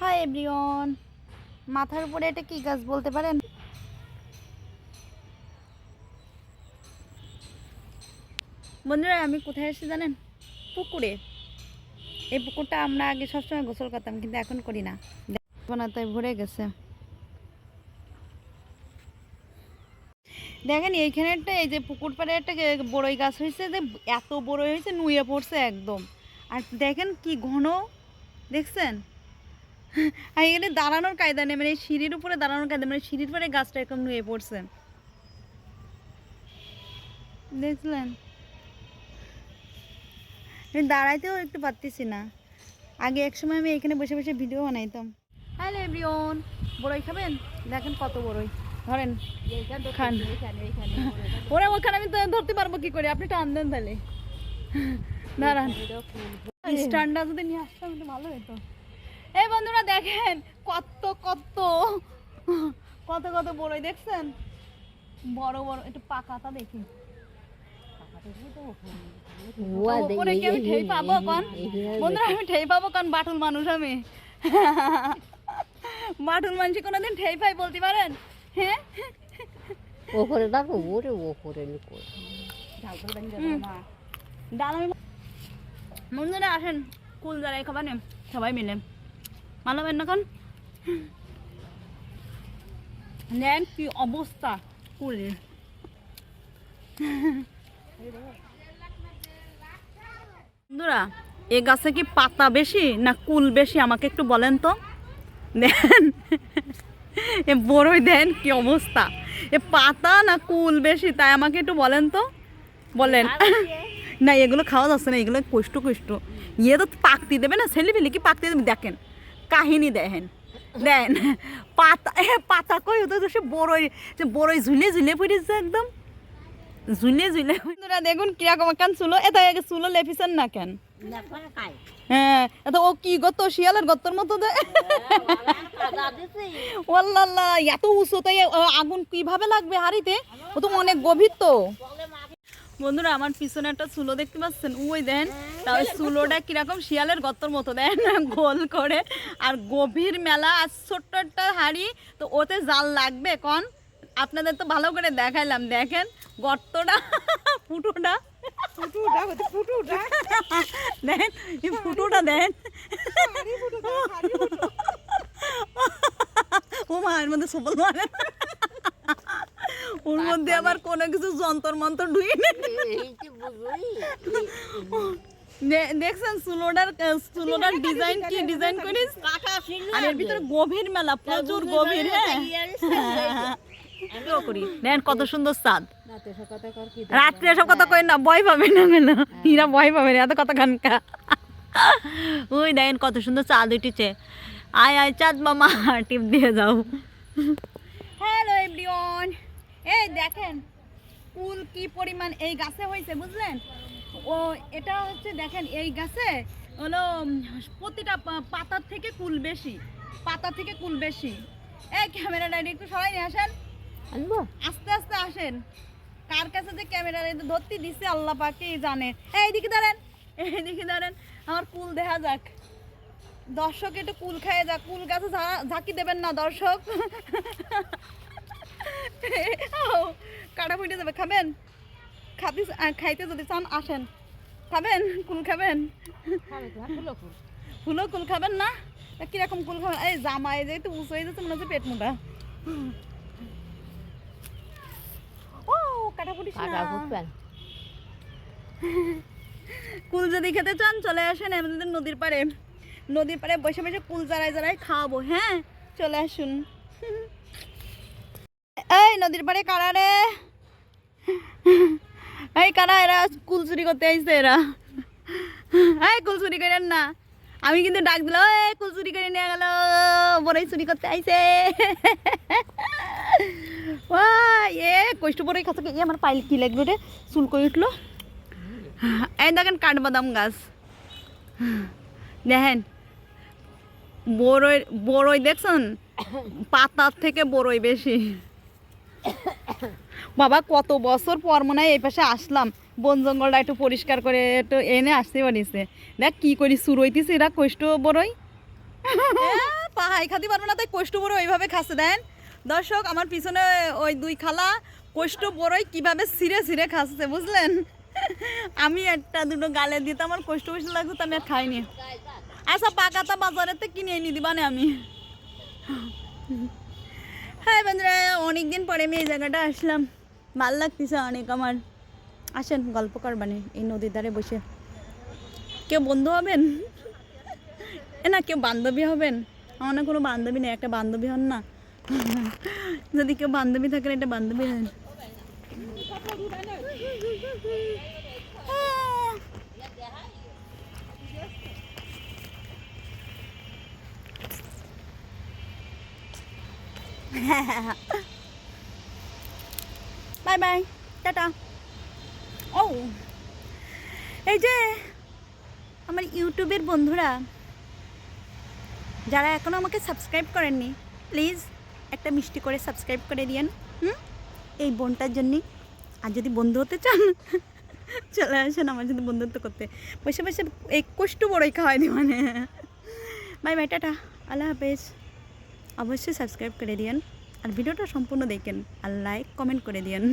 High everyone মাথার উপরে এটা কি গাছ বলতে পারেন? বন্ধুরা, আমি কোথায় এসেছি জানেন? পুকুরে। এই পুকুরটা আমরা আগে সবসময় গোসল করতাম, কিন্তু এখন করি না। তাই ভরে গেছে। দেখেন, এইখানে একটা এই যে পুকুর পাড়ে একটা বড়ই গাছ হয়েছে যে, এত বড়ই হয়েছে, নুয়ে পড়ছে একদম। আর দেখেন কি ঘন, দেখছেন? আর এখানে দাঁড়ানোর কায়দা নেই মানে সিঁড়ির উপরে দাঁড়ানোর কায়দা মানে সিঁড়ির পরে গাছটা এরকম নুয়ে পড়ছে। দেখলেন? আমি দাঁড়াইতেও একটু পারতেছি না। আগে এক সময় আমি এখানে বসে বসে ভিডিও বানাইতাম। হ্যালো এভরিওন বড়ই খাবেন? দেখেন কত বড়ই। ধরেন খান। ওরে ওখানে আমি ধরতে পারব কি করে? আপনি টান দেন তাহলে। দাঁড়ান। স্ট্যান্ডটা যদি নিয়ে আসতাম ভালো হতো এই বন্ধুরা দেখেন কত কত কত কত বড়ই দেখছেন? বড় বড় একটু পাকাটা দেখি। আমি ঠেই পাবো কন? বন্ধুরা আমি ঠেই পাবো কন? বাটুল মানুষ আমি। বাটুল মানুষ কোনোদিন ঠেই পাই বলতে পারেন? হ্যাঁ ওপরে দেখো ওরে ওপরে করে ডাল আমি বন্ধুরা আসেন কুল যারাই খাবার সবাই মিলে। না নেন কি অবস্থা? কুলের বন্ধুরা এ গাছে কি পাতা বেশি না কুল বেশি? আমাকে একটু বলেন তো। দেন এ বড়ই দেন কি অবস্থা? এ পাতা না কুল বেশি? তাই আমাকে একটু বলেন তো। বলেন। না এগুলো খাওয়া যাচ্ছে না এগুলো কষ্ট কষ্ট। ইয়ে তো পাকতি দেবে না? ছেলে ফেলে কি পাকতি দেবে? দেখেন। কাহিনী দেখেন। দেন, পাতা পাতা কই? তো সে বড়ই, যে বড়ই ঝুলে ঝুলে পড়েছে একদম। ঝুলে ঝুলে বন্ধুরা, দেখুন কীরকম কেন চুলো। এটা আগে চুলো লেপিছেন না কেন? হ্যাঁ ও কি গত শিয়ালের গত্তর মতো দে। ওয়াল্লাল্লাহ, এত উঁচু তাই আগুন কীভাবে লাগবে হাড়িতে? ও তো অনেক গভীর তো। বন্ধুরা আমার পিছনে একটা চুলো দেখতে পাচ্ছেন? ওই দেন তা ওই চুলোটা কীরকম? শিয়ালের গর্তর মতো দেন গোল করে। আর গভীর মেলা আর ছোট্ট একটা হাড়ি তো ওতে জাল লাগবে কন? আপনাদের তো ভালো করে দেখাইলাম দেখেন গর্তটা ফুটোটা। দেন ফুটোটা দেন। ও মা এর মধ্যে সফল মানে ওর মধ্যে আবার কোনো কিছু যন্তর মন্তর ঢুকে দে- দেখছেন চুলোটার চুলোটার ডিজাইন কি ডিজাইন করিস? আর এর ভিতরে গভীর মেলা প্রচুর গভীর হ্যাঁ। কত সুন্দর চাঁদ রাত্রে এসব কথা কই না ভয় পাবে না মেলা হীরা ভয় পাবে না এত কথা খানকা ওই দেখেন কত সুন্দর চাঁদ উঠেছে। আয় আয় চাঁদ মামা টিপ দিয়ে যাও। হ্যালো এভরিওয়ান এই দেখেন কুল কি পরিমাণ এই গাছে হয়েছে বুঝলেন? ও এটা হচ্ছে দেখেন এই গাছে হলো প্রতিটা পাতার থেকে কুল বেশি পাতা থেকে কুল বেশি। এই ক্যামেরাটা একটু সবাই নিয়ে আসেন। আনব? আস্তে আস্তে আসেন। কার কাছে যে ক্যামেরা ধরতে দিছে আল্লাহ পাকেই জানে। এইদিকে দাঁড়ান এইদিকে দাঁড়ান আমার কুল দেখা যাক। দর্শক একটু কুল খায় যাক কুল গাছে ঝাঁকি দেবেন না দর্শক। কাটা ফুটে যাবে খাবেন? খাতে খাইতে যদি চান আসেন। খাবেন? কুল খাবেন? ফুলো। কুল খাবেন না? কীরকম কুল খাবেন? এই জামাই যে একটু উঁচু হয়ে যাচ্ছে মনে হচ্ছে পেট মোটা। ও কাটা ফুটিস না কুল যদি খেতে চান চলে আসেন আমাদের নদীর পাড়ে। নদীর পাড়ে বসে বসে কুল জারাই জারাই খাওয়াবো হ্যাঁ? চলে আসুন। এই নদীর পাড়ে কারা রে? এই কারা এরা? কুল চুরি করতে আইছে এরা। এই কুল চুরি করেন না। আমি কিন্তু ডাক দিলাম, এই কুল চুরি করে নিয়ে গেল। বড়ই চুরি করতে আইছে। এ কষ্ট বড়ই খাচ্ছে এ আমার পাইল কি লাগল রে? চুল করে উঠল? এই দেখেন কাঠবাদাম গাছ। দেখেন, বড়ই বড়ই দেখছেন? পাতার থেকে বড়ই বেশি। বাবা, কত বছর পর মনে হয় এই পাশে আসলাম। বন জঙ্গলটা একটু পরিষ্কার করে একটু এনে আসতে পারিছে। দেখ, কি করি শুরু হইতেছে, এরা কষ্ট বড়ই। পাহাই খাতে পারব না তাই কষ্ট বড় ওইভাবে খাচ্ছে, দেন। দর্শক, আমার পিছনে ওই দুই খালা কষ্ট বড়ই কীভাবে সিরে সিরে খাচ্ছে, বুঝলেন? আমি একটা দুটো গালে দিতে আমার কষ্ট বেশি লাগছে তো আমি আর খাইনি। আচ্ছা পাকাতা বাজারেতে কিনে এনে দিবানে আমি। হ্যাঁ বন্ধুরা, অনেকদিন পরে আমি এই জায়গাটা আসলাম। ভালো লাগতেছে অনেক আমার। আসেন, গল্প করবানে এই নদীর ধারে বসে। কেউ বন্ধু হবেন? না, কেউ বান্ধবী হবেন? আমার কোনো বান্ধবী নেই, একটা বান্ধবী হন না। যদি কেউ বান্ধবী থাকেন, একটা বান্ধবী হন। বাই বাই টাটা ও এই যে আমার ইউটিউবের বন্ধুরা, যারা এখনও আমাকে সাবস্ক্রাইব করেননি প্লিজ একটা মিষ্টি করে সাবস্ক্রাইব করে দিয়েন, হুম? এই বোনটার জন্যই আর যদি বন্ধু হতে চান, চলে আসেন আমার যদি বন্ধুত্ব করতে। বসে বসে এই কষ্ট বড়ই খাওয়াই দি মানে। বাই বাই টাটা আল্লাহ হাফেজ। অবশ্যই সাবস্ক্রাইব করে দিয়েন। আর ভিডিওটা সম্পূর্ণ দেখেন আর লাইক কমেন্ট করে দিয়েন।